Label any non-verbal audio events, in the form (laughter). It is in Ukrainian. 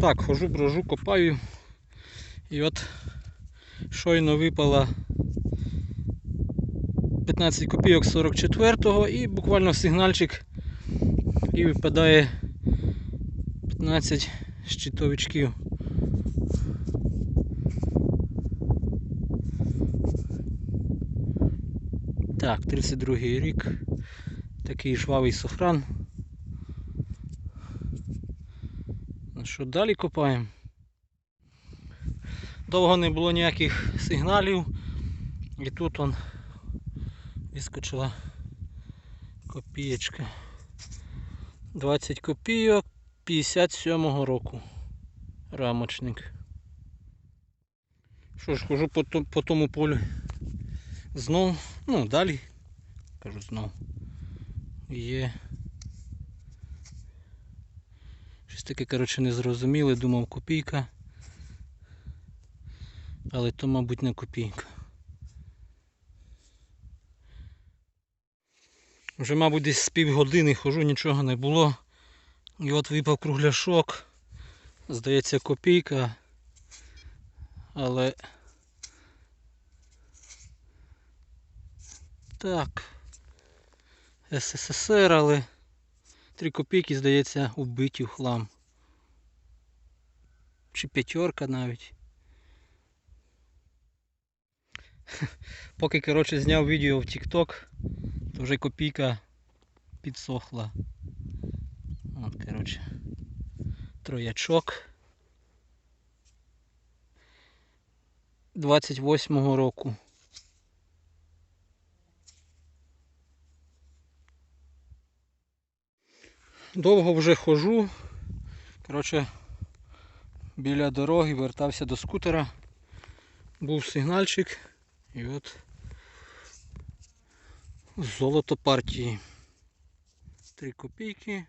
Так, хожу, брожу, копаю. І от щойно випала 15 копійок 44-го і буквально сигнальчик і випадає 15 щитовичків. Так, 32 рік. Такий жвавий сохран. Ну що, далі копаємо? Довго не було ніяких сигналів. І тут он вискочила копієчка. 20 копійок 57-го року. Рамочник. Що ж, хожу по, тому полю. Знов, ну далі. Кажу знов. Є. Щось таке, коротше, незрозуміле, думав копійка. Але то, мабуть, не копійка. Вже, мабуть, десь з півгодини хожу, нічого не було. І от випав кругляшок. Здається, копійка. Але. Так. СССР, але 3 копійки, здається, убиті в хлам. Чи п'ятерка навіть. (laughs) Поки, коротше, зняв відео в TikTok, то вже копійка підсохла. От, коротше, троячок. 28-го року. Довго вже хожу. Коротше, біля дороги вертався до скутера. Був сигнальчик. І от золото партії. 3 копійки.